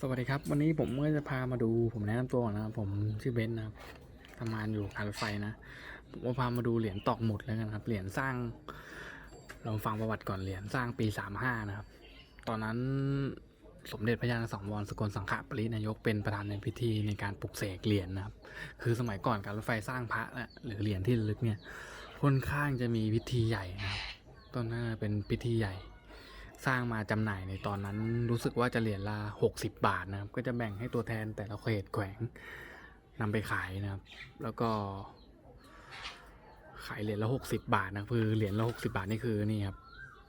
สวัสดีครับ วันนี้ผมก็จะพามาดูผมแนะนำตัวก่อนนะครับผมชื่อเบนซ์นะครับทำงานอยู่การรถไฟนะผมก็พามาดูเหรียญตอกหมุดแล้วกันครับเหรียญสร้างลองฟังประวัติก่อนเหรียญสร้างปีสามห้านะครับตอนนั้นสมเด็จพระยาณสังวรสกลสังฆปรินายกเป็นประธานในพิธีในการปลุกเสกเหรียญนะครับ คือสมัยก่อนการรถไฟสร้างพระนะหรือเหรียญที่ระลึกเนี่ยค่อนข้างจะมีพิธีใหญ่นะครับตอนนั้นเป็นพิธีใหญ่ สร้างมาจำหน่ายในตอนนั้นรู้สึกว่าจะเหรียญละ60 บาทนะครับ ก็จะแบ่งให้ตัวแทนแต่ละเขตแขวงนำไปขายนะครับ แล้วก็ ขายเหรียญละ60 บาทนะคือเหรียญละ60 บาทนี่คือนี่ครับ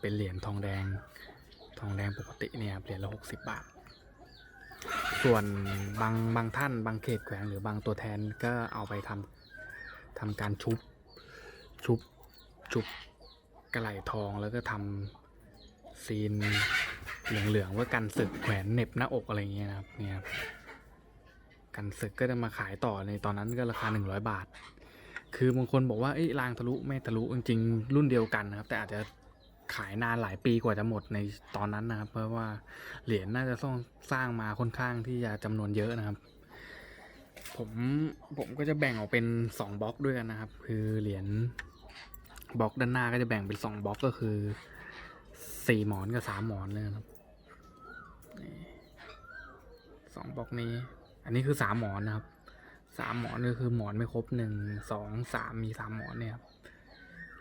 เป็นเหรียญทองแดงทองแดงปกติเนี่ยครับเหรียญละ60 บาท ส่วนบางบางท่าน บางเขตแขวงหรือบางตัวแทนก็เอาไปทำทำการชุบชุบชุบกระไหลทองแล้วก็ทำ ซีนเหลืองๆว่ากันศึกแขวนเน็บหน้าอกอะไรอย่างเงี้ยนะครับเนี่ยครับกันศึกก็จะมาขายต่อในตอนนั้นก็ราคา 100 บาท คือบางคนบอกว่าเอ้ยรางทะลุไม่ทะลุจริงๆ รุ่นเดียวกันนะครับ แต่อาจจะขายนานหลายปีกว่าจะหมดในตอนนั้นนะครับ เพราะว่าเหรียญน่าจะต้องสร้างมาค่อนข้างที่จะจำนวนเยอะนะครับ ผมผมก็จะแบ่งออกเป็น 2บล็อกด้วยกันนะครับ คือเหรียญบล็อกด้านหน้าก็จะแบ่งเป็น 2บล็อกก็คือ สี่หมอนกับสามหมอนเลยครับสองบล็อกนี้ อันนี้คือสามหมอนนะครับสามหมอนก็คือหมอนไม่ครบหนึ่งสองสามมีสามหมอนเนี่ยครับ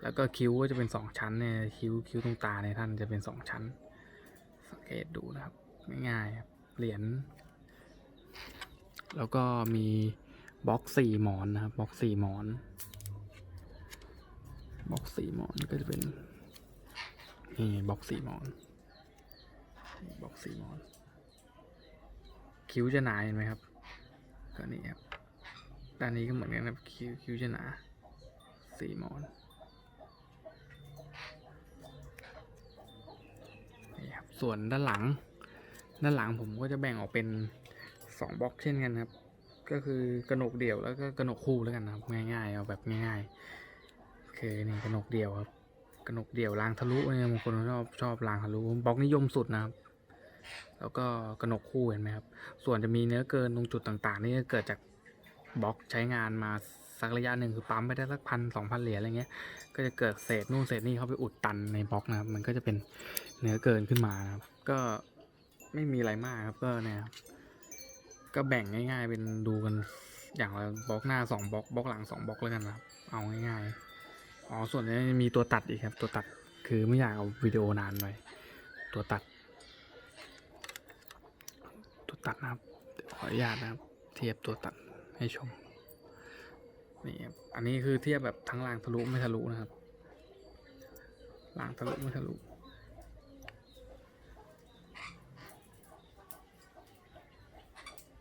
แล้วก็คิ้วก็จะเป็นสองชั้นเนี่ยคิ้วคิ้วตรงตาในท่านจะเป็นสองชั้น สังเกตดูนะครับง่ายๆครับเหรียญแล้วก็มีบล็อกสี่หมอนนะครับบล็อกสี่หมอนบล็อกสี่หมอนก็จะเป็น นี่บล็อกสีมอนบล็อกสีมอน คิ้วจะหนาเห็นไหมครับ ก็นี่ครับด้านนี้ก็เหมือนกันครับคิ้วคิ้วจะหนาสีมอนนี่ครับส่วนด้านหลัง ด้านหลังผมก็จะแบ่งออกเป็นสองบล็อกเช่นกันครับ ก็คือกระหนกเดี่ยวแล้วก็กระหนกคู่แล้วกันนะครับ ง่ายๆเอาแบบง่ายๆคือนี่กระหนกเดี่ยวครับ กระหนกเดี่ยวรางทะลุเนี่ยบางคนชอบชอบรางทะลุบล็อกนิยมสุดนะครับ แล้วก็กระหนกคู่เห็นไหมครับ ส่วนจะมีเนื้อเกินตรงจุดต่างๆ นี่เกิดจากบล็อกใช้งานมาสักระยะหนึ่งคือปั๊มไปได้สักพันสองพันเหรียญอะไรเงี้ย ก็จะเกิดเศษนู่นเศษนี่เข้าไปอุดตันในบล็อกนะครับ มันก็จะเป็นเนื้อเกินขึ้นมานะครับ ก็ไม่มีอะไรมากครับก็เนี่ยก็แบ่งง่าย ๆ เป็นดูกันอย่างละบล็อกหน้าสองบล็อกบล็อกหลังสองบล็อกแล้วกันครับ เอาง่ายๆ อ๋อส่วนนี้มีตัวตัดอีกครับ ตัวตัดคือไม่อยากเอาวิดีโอนานไปตัวตัด ตัวตัดนะครับ ขออนุญาตนะครับ เทียบตัวตัดให้ชมนี่ครับอันนี้คือเทียบแบบทั้งรางทะลุไม่ทะลุนะครับรางทะลุไม่ทะลุ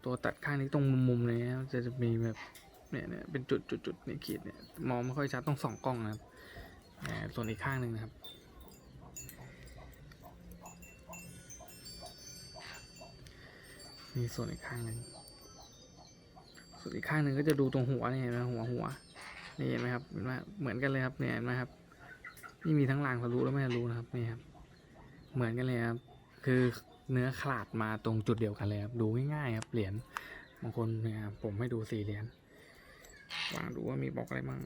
ตัวตัดข้างนี้ตรงมุมๆเลยนะจะจะมีแบบ เนี่ยเนี่ยเป็นจุดจุดจุดนี่ขีดเนี่ยมองไม่ค่อยชัดต้องส่องกล้องนะครับส่วนอีกข้างหนึ่งนะครับมีส่วนอีกข้างหนึ่งส่วนอีกข้างหนึ่งก็จะดูตรงหัวนี่เห็นไหมหัวหัวนี่เห็นไหมครับเห็นไหมเหมือนกันเลยครับเนี่ยเห็นไหมครับนี่มีทั้งรางทะลุแล้วไม่ทะลุนะครับนี่ครับ เหมือนกันเลยครับ คือเนื้อขลาดมาตรงจุดเดียวกันเลยครับ ดูง่ายๆครับเหรียญบางคนเนี่ยผมให้ดูสี่เหรียญ วางดูว่ามีบล็อกอะไรบ้าง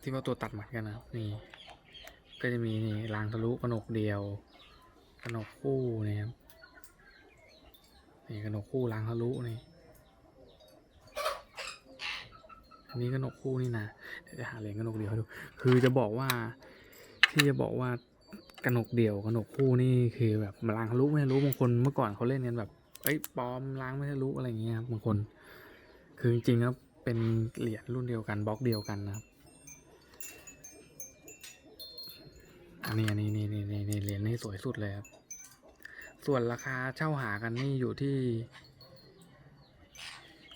ที่ว่าตัวตัดหมือนกันนะนี่ ก็จะมีนี่รางทะลุกระหนกเดียวกระหนกคู่นี่ครับนี่กระหนกคู่รางทะลุนี่อันนี้กระหนกคู่นี่นะเดี๋ยวจะหาเหรียญกระหนกเดียวให้ดู คือจะบอกว่า ที่จะบอกว่ากระหนกเดี่ยวกระหนกคู่นี่คือแบบล้างทะลุไม่ทะลุบางคนเมื่อก่อนเขาเล่นกันแบบเอ้ยปลอมล้างไม่ทะลุอะไรเงี้ยครับบางคน คือจริงๆแล้วเป็นเหรียญรุ่นเดียวกันบล็อกเดียวกันนะครับ อันนี้อันนี้นี่นี่นี่นี่เหรียญนี่สวยสุดเลยครับ ส่วนราคาเช่าหากันนี่อยู่ที่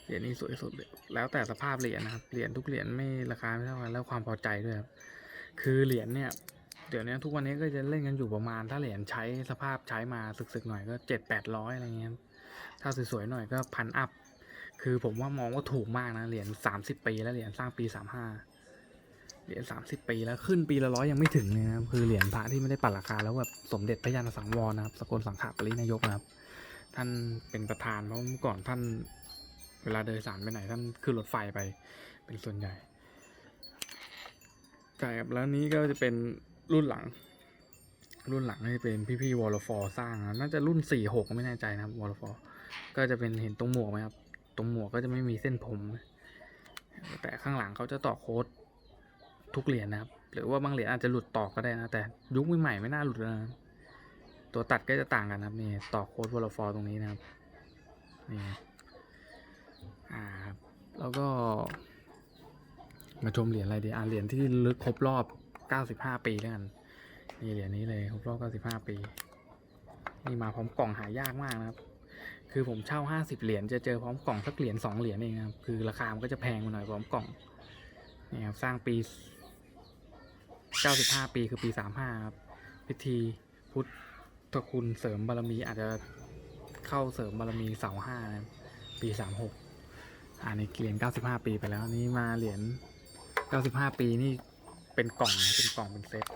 เหรียญนี้สวยสุดเลยแล้วแต่สภาพเหรียญนะครับ เหรียญทุกเหรียญไม่ราคาไม่เท่ากันแล้วความพอใจด้วยครับ คือเหรียญเนี่ยเดี๋ยวนี้ทุกวันนี้ก็จะเล่นกันอยู่ประมาณ ถ้าเหรียญใช้สภาพใช้มาสึกๆหน่อยก็เจ็ดแปดร้อยอะไรเงี้ย ถ้าสวยๆหน่อยก็พันอัพ คือผมว่ามองว่าถูกมากนะเหรียญสามสิบปีแล้วเหรียญสร้างปีสามห้าเหรียญสามสิบปีแล้วขึ้นปีละร้อยยังไม่ถึงเลยนะครับคือเหรียญพระที่ไม่ได้ปัดราคาแล้วแบบสมเด็จพระยาณสังวรนะครับสกลสังขปรินายกนะครับ ท่านเป็นประธานเพราะเมื่อก่อนท่านเวลาเดินสารไปไหนท่านขึ้นรถไฟไป เป็นส่วนใหญ่ใช่ครับแล้วนี้ก็จะเป็นรุ่นหลัง รุ่นหลังนี่เป็นพี่ๆวอลฟอร์สร้างนะน่าจะรุ่นสี่หกไม่แน่ใจนะครับวอลฟอร์ก็จะเป็นเห็นตรงหมวกไหมครับ รงหมวกก็จะไม่มีเส้นผมนะแต่ข้างหลังเขาจะต่อโค้ดทุกเหรียญนะครับ หรือว่าบางเหรียญอาจจะหลุดต่อก็ได้นะ แต่ยุคใหม่ๆไม่น่าหลุดนะตัวตัดก็จะต่างกันครับนี่ต่อโค้ดวอลฟอร์ตรงนี้นะครับนี่อ่าครับแล้วก็ มาชมเหรียญอะไรดีอ่าเหรียญที่ลึกครบรอบ 95 ปีแล้วกันนี่เหรียญนี้เลยครบรอบ 95 ปี นี่มาพร้อมกล่องหายากมากนะครับ คือผมเช่า50เหรียญจะเจอพร้อมกล่องสักเหรียญ2เหรียญเองนะครับคือราคามันก็จะแพงมาหน่อยพร้อมกล่องนี่ครับสร้างปี95ปีคือปี35ครับพิธีพุทธคุณเสริมบารมีอาจจะเข้าเสริมบารมีเสาห้านะครับปี36อ่านี่เหรียญ95ปีไปแล้วนี่มาเหรียญ95ปีนี่เป็นกล่องนะเป็นกล่องเป็นเซต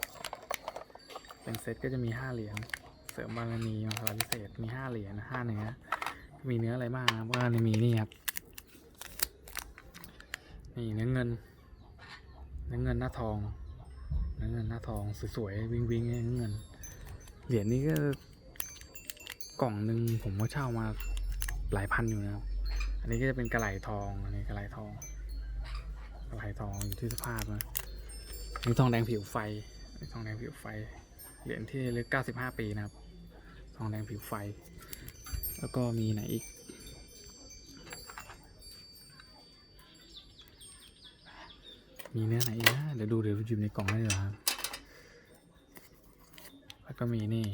เป็นเซตก็จะมี5เหรียญเสริมบารมีมาพลาพิเศษมี5เหรียญห้าเนื้อ มีเนื้ออะไรบ้างครับก็ในมีนี่ครับนี่เนื้อเงิน เนื้อเงินหน้าทอง เนื้อเงินหน้าทองสวยๆวิงวิงๆเนื้อเงิน เหรียญนี้ก็กล่องหนึ่งผมก็เช่ามาหลายพันอยู่นะครับ อันนี้ก็จะเป็นกระไหลทอง อันนี้กระไหลทอง กระไหลทองอยู่ที่สภาพนะนี่ทองแดงผิวไฟนี่ทองแดงผิวไฟ เหรียญที่ลึก95ปีนะครับ ทองแดงผิวไฟ แล้วก็มีไหนอีก มีเนื้อไหนอีกนะเดี๋ยวดูเดี๋ยวหยิบในกล่องได้เลยครับ แล้วก็มีนี่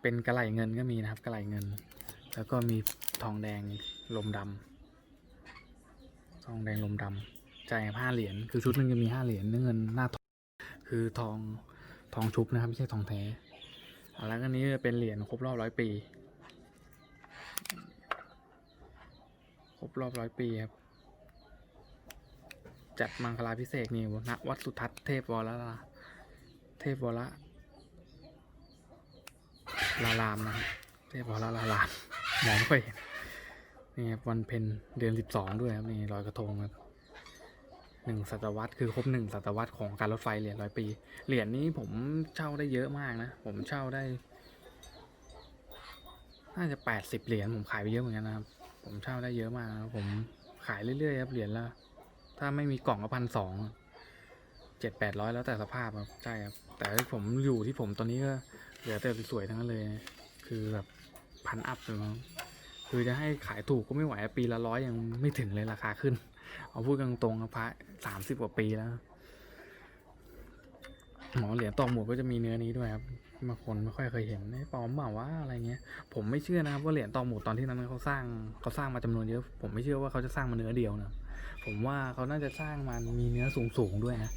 เป็นกระไหลเงินก็มีนะครับกระไหลเงิน แล้วก็มีทองแดงลมดำทองแดงลมดำจ่ายห้าเหรียญคือชุดหนึงจะมีห้าเหรียญเนื้อเงินหน้าทอง คือทองทองชุบนะครับไม่ใช่ทองแท้อะแล้วก็นี้จะเป็นเหรียญครบรอบร้อยปี ครบรอบร้อยปีครับ จัดมังคลาพิเศษนี่ณวัดสุทัศน์เทพวรลาเทพวรลารามนะครับเทพวรลารามมองไม่ค่อยเห็นนี่ครับวันเพ็ญเดือนสิบสองด้วยครับนี่ลอยกระทงครับ หนึ่งศตวรรษคือครบหนึ่งศตวรรษของการรถไฟเหรียญร้อยปี เหรียญนี้ผมเช่าได้เยอะมากนะ ผมเช่าได้ น่าจะแปดสิบเหรียญผมขายไปเยอะเหมือนกันนะครับ ผมเช่าได้เยอะมากนะผมขายเรื่อยๆครับเหรียญละถ้าไม่มีกล่องก็พันสองเจ็ดแปดร้อยแล้วแต่สภาพครับใช่ครับแต่ที่ผมอยู่ที่ผมตอนนี้ก็เหลือแต่สวยๆทั้งนั้นเลย คือแบบพันอัพเลยมั้งคือจะให้ขายถูกก็ไม่ไหวปีละร้อยยังไม่ถึงเลยราคาขึ้น เอาพูดกันตรงๆพระสามสิบกว่าปีแล้วหมอเหรียญตอกหมวกก็จะมีเนื้อนี้ด้วยครับบางคนไม่ค่อยเคยเห็นไอ้ปลอมเปล่าวะอะไรเงี้ย ผมไม่เชื่อนะครับว่าเหรียญตอกหมวกตอนที่นั้นเขาสร้างเขาสร้างมาจำนวนเยอะ ผมไม่เชื่อว่าเขาจะสร้างมาเนื้อเดียวนะผมว่าเขาน่าจะสร้างมันมีเนื้อสูงๆด้วยนะ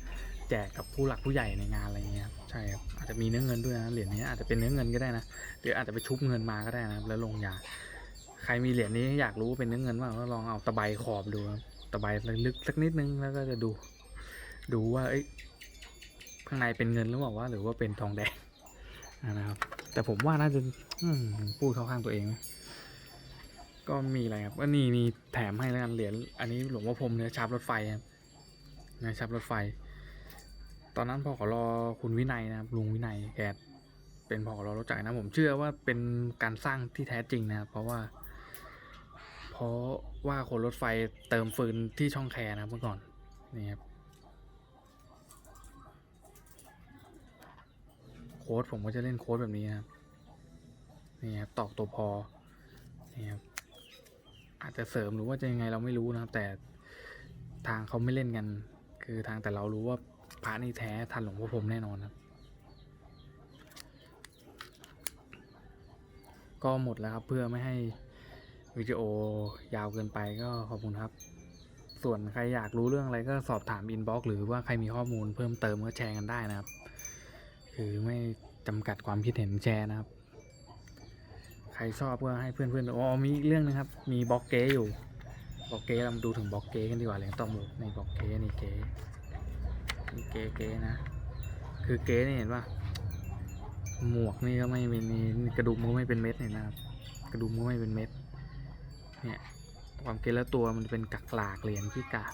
แจกกับผู้หลักผู้ใหญ่ในงานอะไรเงี้ยใช่ครับอาจจะมีเนื้อเงินด้วยนะเหรียญนี้อาจจะเป็นเนื้อเงินก็ได้นะหรืออาจจะไปชุบเงินมาก็ได้นะแล้วลงยาใครมีเหรียญนี้อยากรู้ว่าเป็นเนื้อเงินบ้างก็ลองเอาตะไบขอบดูครับ ตะไบลึกสักนิดนึงแล้วก็จะดู ดูว่าเอ้ยข้างในเป็นเงินหรือเปล่าวะหรือว่าเป็นทองแดงนะครับ แต่ผมว่าน่าจะพูดเข้าข้างตัวเองนะก็มีอะไรครับก็นี่มีแถมให้แล้วกันเหรียญอันนี้หลวงพ่อพรมเนื้อชาร์ปรถไฟครับเนื้อชาร์ปรถไฟ ตอนนั้นพอขอรอคุณวินัยนะครับลุงวินัยแกเป็นพอขอรอรถจักรนะผมเชื่อว่าเป็นการสร้างที่แท้จริงนะครับเพราะว่า ราะว่าคนรถไฟเติมฟืนที่ช่องแคร์นะเมื่อก่อนนี่ครับโค้ดผมก็จะเล่นโค้ดแบบนี้นะครับนี่ครับตอกตัวพอนี่ครับอาจจะเสริมหรือว่าจะยังไงเราไม่รู้นะครับ แต่ทางเขาไม่เล่นกัน คือทางแต่เรารู้ว่าพระนี่แท้ทันหลวงพ่อพรหมแน่นอนครับ ก็หมดแล้วครับเพื่อไม่ให้ วิดีโอยาวเกินไปก็ขอบคุณครับ ส่วนใครอยากรู้เรื่องอะไรก็สอบถามอินบ็อกซ์หรือว่าใครมีข้อมูลเพิ่มเติมก็แชร์กันได้นะครับ คือไม่จำกัดความคิดเห็นแชร์นะครับ ใครชอบก็ให้เพื่อนๆดูอ๋อมีเรื่องนึงครับ มีบล็อกเก้อยู่บล็อกเก้เรามาดูถึงบล็อกเก้กันดีกว่าเหรียต่อหมูในบล็อกเก้นี่เก้นี่เก้เก้นะ คือเก้นี่เห็นป่ะหมวกนี่ก็ไม่เป็นกระดุมก็ไม่เป็นเม็ดเนี่ยนะครับ กระดุมก็ไม่เป็นเม็ด ความเกล็ดแล้วตัวมันเป็นกักหลากเหรียญขี้กาก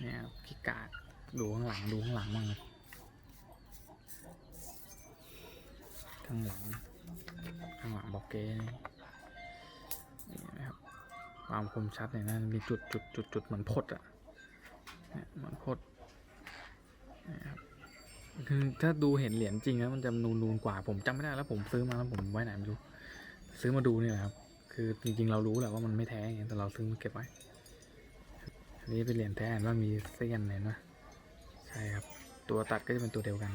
เนี่ยครับขี้กากดูข้างหลังดูข้างหลังมั่งข้างหลังข้างหลังบอกเก้นี่นี่นะครับความคมชัดเนี่ยนะมีจุดจุดจุดจุดเหมือนพดอะเนี่ยเหมือนพดนี่ยครับคือถ้าดูเห็นเหรียญจริงแล้วมันจะนูนนูนกว่าผมจำไม่ได้แล้วผมซื้อมาแล้วผมไว้ไหนไม่รู้ ซื้อมาดูนี่แหละครับ คือจริงๆเรารู้แหละว่ามันไม่แท้อย่างเงี้ยแต่เราซื้อมาเก็บไว้ อันนี้เป็นเหรียญแท้นว่ามีเส้นเห็นไหมใช่ครับ ตัวตัดก็จะเป็นตัวเดียวกัน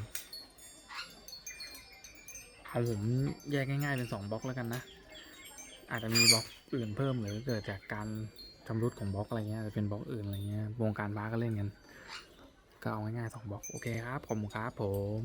เอาผมแยกง่ายๆเป็นสองบล็อกแล้วกันนะ อาจจะมีบล็อกอื่นเพิ่มหรือเกิดจากการชำรุดของบล็อกอะไรเงี้ยจจะเป็นบล็อกอื่นอะไรเงี้ยวงการบ้าก็เล่นกัน ก็เอาง่ายๆสองบล็อกโอเคครับผมครับผม